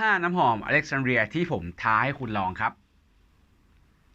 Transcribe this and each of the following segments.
5 น้ำหอมอเล็กซานเดรียที่ผมท้าให้คุณลองครับ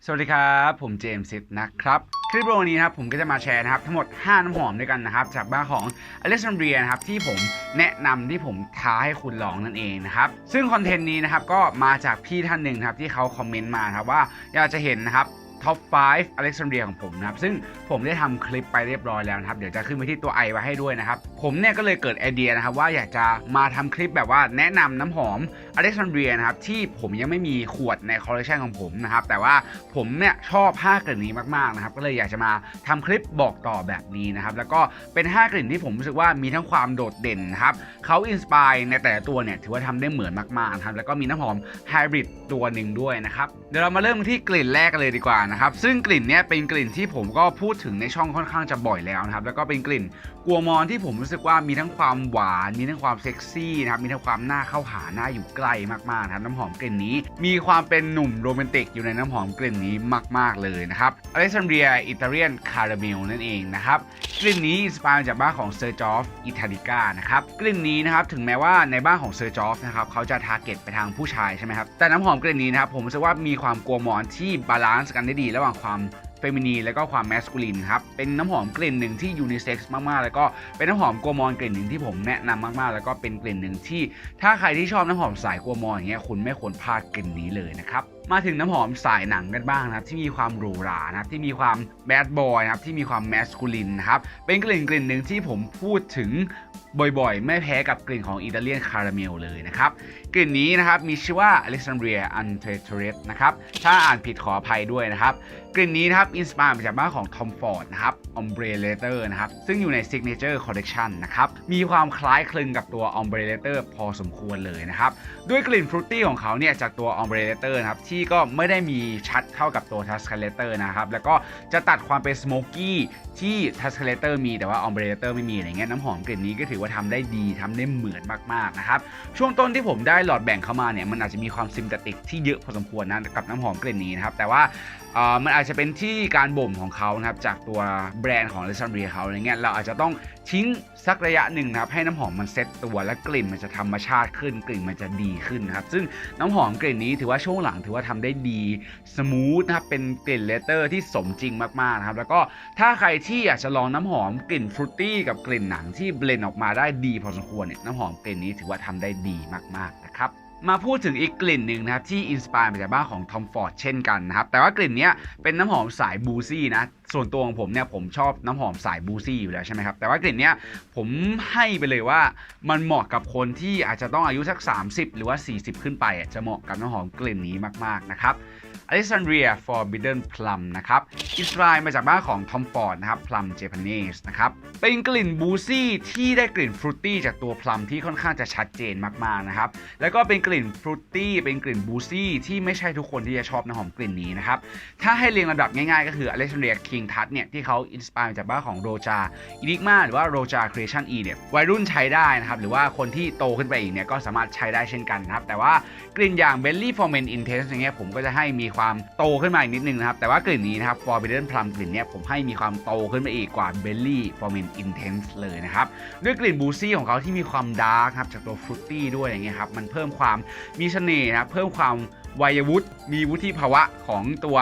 สวัสดีครับ ผมเจมส์ซิดนะครับ คลิปวิดีโอนี้นะครับผมก็จะมาแชร์นะครับทั้งหมด 5 น้ำหอมด้วยกันนะครับ จากบ้านของอเล็กซานเดรียนะครับที่ผมแนะนำที่ผมท้าให้คุณลองนั่นเองนะครับ ซึ่งคอนเทนต์นี้นะครับก็มาจากพี่ท่านหนึ่งครับที่เขาคอมเมนต์มาครับว่าอยากจะเห็นนะครับ ท็อป5 Alexandria ของผมนะครับ ซึ่งผมได้ทำคลิปไปเรียบร้อยแล้วนะครับ เดี๋ยวจะขึ้นไปที่ตัวไอไว้ให้ด้วยนะครับ ผมเนี่ยก็เลยเกิดไอเดียนะครับ ว่าอยากจะมาทำคลิปแบบว่าแนะนำน้ำหอม Alexandria นะครับ ที่ผมยังไม่มีขวดในคอลเลคชันของผมนะครับ แต่ว่าผมเนี่ยชอบ 5 กลิ่นนี้มากๆนะครับ ก็เลยอยากจะมาทำคลิปบอกต่อแบบนี้นะครับ แล้วก็เป็น 5 กลิ่นที่ผมรู้สึกว่ามีทั้งความโดดเด่นนะครับเขาอินสปายในแต่ละตัวเนี่ยถือว่าทำได้เหมือนมากๆนะครับแล้วก็มีน้ำหอมไฮบริดตัวหนึ่งด้วยนะครับเดี๋ยวเรามาเริ่มที่กลิ่นแรกกันเลยดีกว่านะครับซึ่งกลิ่นเนี้ยเป็นกลิ่นที่ผมก็พูดถึงในช่องค่อนข้างจะบ่อยแล้วนะครับแล้วก็เป็นกลิ่น กัวมอนที่ผมรู้สึกว่ามีทั้งความหวาน มีทั้งความเซ็กซี่นะครับ มีทั้งความน่าเข้าหาน่าอยู่ใกล้มากๆนะครับน้ำหอมกลิ่นนี้ มีความเป็นหนุ่มโรแมนติกอยู่ในน้ำหอมกลิ่นนี้มาก ๆเลยนะครับอเล็กซานเดรียอิตาเลียนคาราเมลนั่นเองนะครับกลิ่นนี้อินสปายจากบ้านของเซอร์จอฟอิตาลิก้านะครับกลิ่นนี้นะครับถึงแม้ว่าในบ้านของเซอร์จอฟนะครับเขาจะทาร์เก็ตไปทางผู้ชายใช่ไหมครับแต่น้ำหอมกลิ่นนี้นะครับผมรู้สึกว่ามีความกัวมอนที่บาลานซ์กันได้ดี ระหว่างความ เฟมินีนแล้วก็ความแมสคูลินครับ เป็นน้ำหอมกลิ่นหนึ่งที่ยูนิเซ็กซ์มากๆ แล้วก็เป็นน้ำหอมกัวมอนกลิ่นหนึ่งที่ผมแนะนำมากๆ แล้วก็เป็นกลิ่นหนึ่งที่ ถ้าใครที่ชอบน้ำหอมสายกัวมอนอย่างเงี้ยคุณไม่ควรพลาดกลิ่นนี้เลยนะครับมาถึงน้ำหอมสายหนังกันบ้างนะครับที่มีความหรูหรานะครับที่มีความแบดบอยนะครับที่มีความแมสคูลินนะครับเป็นกลิ่นกลิ่นหนึ่งที่ผมพูดถึงบ่อยๆ ไม่แพ้กับกลิ่นของอิตาเลียนคาราเมลเลยนะครับ กลิ่นนี้นะครับมีชื่อว่า Alexandria u n t e t o r e t นะครับ ถ้าอ่านผิดขออภัยด้วยนะครับ กลิ่นนี้นะครับอินสปายมาจากบ้านของ Tom Ford นะครับ Ombre Leather นะครับ ซึ่งอยู่ใน Signature Collection นะครับ มีความคล้ายคลึงกับตัว Ombre Leather พอสมควรเลยนะครับ ด้วยกลิ่นฟรุตตี้ของเขาเนี่ยจากตัว Ombre Leather นะครับทก็ไม่ได้มีชัดเท่ากับตัวทัสคาเลเตอร์นะครับ แล้วก็จะตัดความเป็นสโมกกี้ที่ทัสคาเลเตอร์มีแต่ว่าออมเบรเตอร์ไม่มีอะไรเงี้ยน้ำหอมกลิ่นนี้ก็ถือว่าทำได้ดีทำได้เหมือนมากๆนะครับ ช่วงต้นที่ผมได้หลอดแบ่งเข้ามาเนี่ยมันอาจจะมีความซิมตติกที่เยอะพอสมควรนะกับน้ำหอมกลิ่นนี้นะครับแต่ว่า มันอาจจะเป็นที่การบ่มของเขานะครับจากตัวแบรนด์ของ Alexandria เขาอะไรเงี้ยเราอาจจะต้องทิ้งสักระยะหนึ่งนะครับให้น้ำหอมมันเซ็ตตัวและกลิ่นมันจะธรรมชาติขึ้นกลิ่นมันจะดีขึ้นนะครับซึ่งน้ำหอมกลิ่นนี้ถือว่าช่วงหลังถือว่าทำได้ดีสมูทนะครับเป็นกลิ่นเลเตอร์ที่สมจริงมากๆนะครับแล้วก็ถ้าใครที่อยากจะลองน้ำหอมกลิ่นฟรุตตี้กับกลิ่นหนังที่เบลนออกมาได้ดีพอสมควรเนี่ยน้ำหอมกลิ่นนี้ถือว่าทำได้ดีมากๆนะครับ มาพูดถึงอีกกลิ่นหนึ่งนะครับที่อินสปายมาจากบ้านของทอมฟอร์ดเช่นกันนะครับแต่ว่ากลิ่นนี้เป็นน้ำหอมสายบูซี่นะ ส่วนตัวของผมเนี่ยผมชอบน้ำหอมสายบูซี่อยู่แล้วใช่ไหมครับ แต่ว่ากลิ่นเนี้ยผมให้ไปเลยว่ามันเหมาะกับคนที่อาจจะต้องอายุสัก 30 หรือว่า 40 ขึ้นไปจะเหมาะกับน้ำหอมกลิ่นนี้มาก ๆ นะครับ Alexandria Forbidden Plum นะครับอิสปายมาจากบ้านของ Tom Ford นะครับ Plum Japanese นะครับ เป็นกลิ่นบูซี่ที่ได้กลิ่นฟรุตตี้จากตัวพลัมที่ค่อนข้างจะชัดเจนมาก ๆ นะครับ แล้วก็เป็นกลิ่นฟรุตตี้เป็นกลิ่นบูซี่ที่ไม่ใช่ทุกคนที่จะชอบน้ำหอมกลิ่นนี้นะครับ ถ้าให้เรียงลำดับง่าย ๆ ก็คือ Alexandria King Tut เนี่ยที่เขาอินสปายจากบ้านของ Roja Enigma หรือว่า Roja Creation E เนี่ยวัยรุ่นใช้ได้นะครับ หรือว่าคนที่โตขึ้นไปอีกเนี่ยก็สามารถใช้ได้เช่นกันนะครับ แต่ว่ากลิ่นอย่าง Belly for Men Intense อย่างเงี้ยผมก็จะให้มีความโตขึ้นมาอีกนิดนึงนะครับ แต่ว่ากลิ่นนี้นะครับ Forbidden Plum กลิ่นเนี้ยผมให้มีความโตขึ้นมาอีกกว่า Belly for Men Intense เลยนะครับด้วยกลิ่นบูซี่ของเขาที่มีความดาร์กครับจากตัวฟรุตตี้ด้วยอย่างเงี้ยครับมันเพิ่มความมีเสน่ห์นะเพิ่มความวัยวุฒิมีวุฒิภาวะของตัว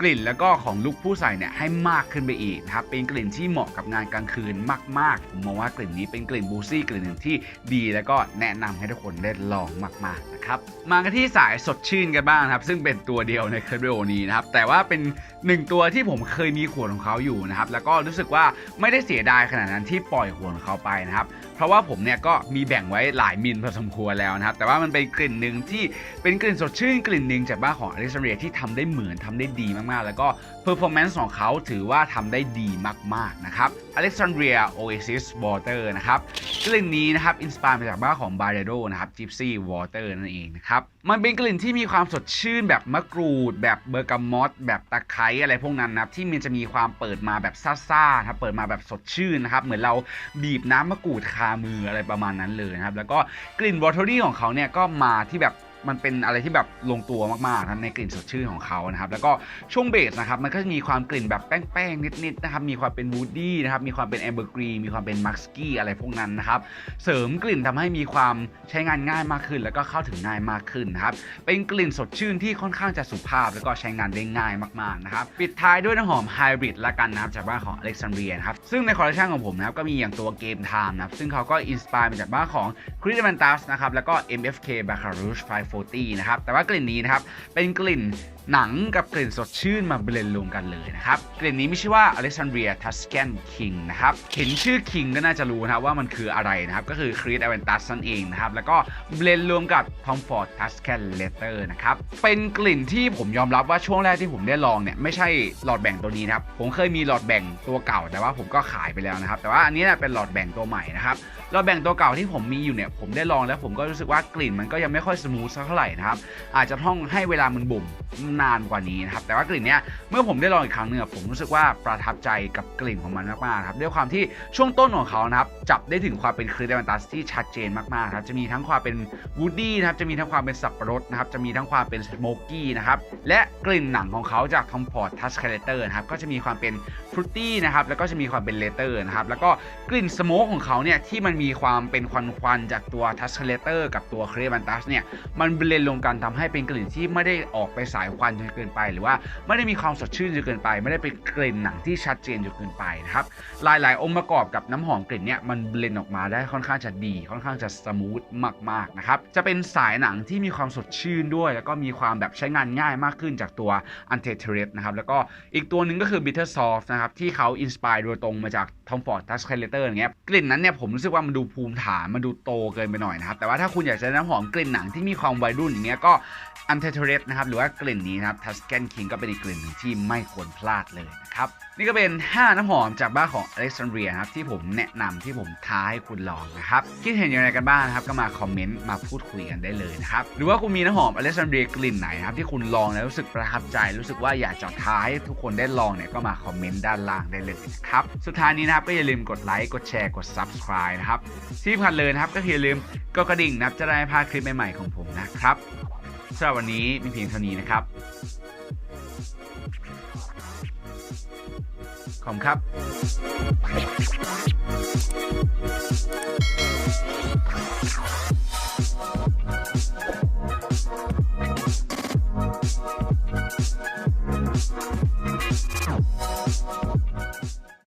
กลิ่นแล้วก็ของลุคผู้ใส่เนี่ยให้มากขึ้นไปอีกนะครับเป็นกลิ่นที่เหมาะกับงานกลางคืนมากๆ ผมมองว่ากลิ่นนี้เป็นกลิ่นบูซี่กลิ่นหนึ่งที่ดี แล้วก็แนะนำให้ทุกคนได้ลองมากๆนะครับมากันที่สายสดชื่นกันบ้างครับ ซึ่งเป็นตัวเดียวในคลิปวิโอนี้นะครับแต่ว่าเป็นหนึ่งตัวที่ผมเคยมีขวดของเขาอยู่นะครับแล้วก็รู้สึกว่าไม่ได้เสียดายขนาดนั้นที่ปล่อยขวดของเขาไปนะครับเพราะว่าผมเนี่ยก็มีแบ่งไว้หลายมิลพอสมควรแล้วนะครับแต่ว่ามันเป็นกลิ่นหนึ่งที่เป็นกลิ่นสดชื่นกลิ่นหนึ่งจากบ้านของอ l ิ x a n d r i a ที่ทำได้เหมือนทำได้ดีมากๆ แล้วก็ performance ของเขาถือว่าทำได้ดีมาก ๆ นะครับ Alexandria Oasis Water นะครับกลิ่นนี้นะครับอินสปายมาจากบ้านของ b a r d o นะครับ Gypsy Water นั่นเองนะครับ มันเป็นกลิ่นที่มีความสดชื่นแบบมะกรูด แบบเบอร์กามอตแบบตะไคร้อะไรพวกนั้นนะครับ ที่มันจะมีความเปิดมาแบบซ่าๆครับเปิดมาแบบสดชื่นนะครับ เหมือนเราบีบน้ำมะกรูดคามืออะไรประมาณนั้นเลยนะครับ แล้วก็กลิ่นวอเทอรี่ของเขาเนี่ยก็มาที่แบบ มันเป็นอะไรที่แบบลงตัวมากๆนะในกลิ่นสดชื่นของเขานะครับ แล้วก็ช่วงเบสนะครับ มันก็จะมีความกลิ่นแบบแป้งๆนิดๆนะครับ มีความเป็นวูดดี้นะครับ มีความเป็นแอมเบอร์กรีมีความเป็นมักสกี้อะไรพวกนั้นนะครับ เสริมกลิ่นทำให้มีความใช้งานง่ายมากขึ้น แล้วก็เข้าถึงง่ายมากขึ้นนะครับ เป็นกลิ่นสดชื่นที่ค่อนข้างจะสุภาพ แล้วก็ใช้งานได้ง่ายมากๆนะครับ ปิดท้ายด้วยน้ำหอมไฮบริดละกันนะครับ จากบ้านของอเล็กซานเดรียครับ ซึ่งในคอลเลคชันของผมนะครับ ก็มีอย่างตัวเกมไทม์นะครับ ซึ่งเขาก็อินสปายมาจากบ้านของคริสเตนตัสนะครับ แล้วก็ MFK b a c a r u s 40 นะครับ แต่ว่ากลิ่นนี้นะครับ เป็นกลิ่น หนังกับกลิ่นสดชื่นมาเบลนด์รวมกันเลยนะครับ กลิ่นนี้ไมีชื่อว่า Alexandria Tuscan King นะครับเห็นชื่อ King ก็น่าจะรู้นะว่ามันคืออะไรนะครับ ก็คือ Creed Aventus นั่นเองนะครับ แล้วก็เบลนด์รวมกับ Tom Ford Tuscan Leather นะครับ เป็นกลิ่นที่ผมยอมรับว่าช่วงแรกที่ผมได้ลองเนี่ยไม่ใช่หลอดแบ่งตัวนี้นะครับ ผมเคยมีหลอดแบ่งตัวเก่า แต่ว่าผมก็ขายไปแล้วนะครับ แต่ว่าอันนี้เนี่ยเป็นหลอดแบ่งตัวใหม่นะครับหลอดแบ่งตัวเก่าที่ผมมีอยู่เนี่ยผมได้ลองแล้วผมก็รู้สึกว่ากลิ่นมันก็ยังไม่ค่อยสมูทสักเท่าไหร่นะครับอาจจะต้องให้เวลามันบ่มนานกว่านี้นะครับแต่ว่ากลิ่นเนี้ยเมื่อผมได้ลองอีกครั้งหนึงผมรู้สึกว่าประทับใจกับกลิ่นของมันมากๆครับด้วยความที่ช่วงต้นของเขานะครับจับได้ถึงความเป็นครีเดมันตัสที่ชัดเจนมากๆครับจะมีทั้งความเป็นวูดดี้นะครับจะมีทั้งความเป็นสับปะรดนะครับจะมีทั้งความเป็นสโมกกี้นะครับและกลิ่นหนังของเขาจากทอมพอร์ตทัชคาเลเตอร์นะครับก็จะมีความเป็นฟรุตตี้นะครับแล้วก็จะมีความเป็นเลเตอร์นะครับแล้วก็กลิ่นสโมกของเขาเนี่ยที่มันมีความเป็นควันควันจากตัวทัชคาเลเตอร์กับตัวครีเดมันตัสเนี่ยมันเบลนรวมกันทำให้เป็นกลิ่นที่ไม่ได้ออกไปสายควันจนเกินไป หรือว่าไม่ได้มีความสดชื่นจนเกินไป ไม่ได้เป็นกลิ่นหนังที่ชัดเจนจนเกินไปนะครับหลาย ๆ องค์ประกอบกับน้ำหอมกลิ่นเนี่ยมันเบลนออกมาได้ค่อนข้างจะดี ค่อนข้างจะสมูทมากๆนะครับจะเป็นสายหนังที่มีความสดชื่นด้วย แล้วก็มีความแบบใช้งานง่ายมากขึ้นจากตัว u n t e t e r e t นะครับแล้วก็อีกตัวหนึ่งก็คือ Bitter Soft นะครับที่เขาอินสปายโดยตรงมาจาก Tom Ford Touch c a l e t e r อย่างเงี้ยกลิ่นนั้นเนี่ยผมรู้สึกว่ามันดูภูมิฐานมันดูโตเกินไปหน่อยนะครับแต่ว่าถ้าคุณอยากจะน้ำหอมกลิ่นหนังที่มีความวัยรุ่นอย่างเงี้ยก็ u n t e t e r e t นะครับหรือว่ากลิ่นนี้นะครับ Tuscan King ก็เป็นอีกกลิ่นหนึ่งที่ไม่ควรพลาดเลยนะครับ นี่ก็เป็น 5 น้ำหอมจากบ้านของ Alexandria นะครับที่ผมแนะนำที่ผมท้าให้คุณลองนะครับ คิดเห็นอย่างไรกันบ้างนะครับ ก็มาคอมเมนต์มาพูดคุยกันได้เลยนะครับ หรือว่าคุณมีน้ำหอม Alexandria กลิ่นไหนครับที่คุณลองแล้วรู้สึกประทับใจ รู้สึกว่าอยากจะท้าให้ทุกคนได้ลองเนี่ยก็มาคอมเมนต์ด้านล่างได้เลยนะครับสุดท้ายนี้นะครับก็อย่าลืมกดไลค์กดแชร์กด subscribe นะครับที่สำคัญเลยนะครับก็อย่าลืมกดกระดิ่งนะครับจะได้พลาดคลิปใหม่ๆของผมนะครับ สำหรับวันนี้มีเพียงเท่านี้นะครับ ขอบคุณครับ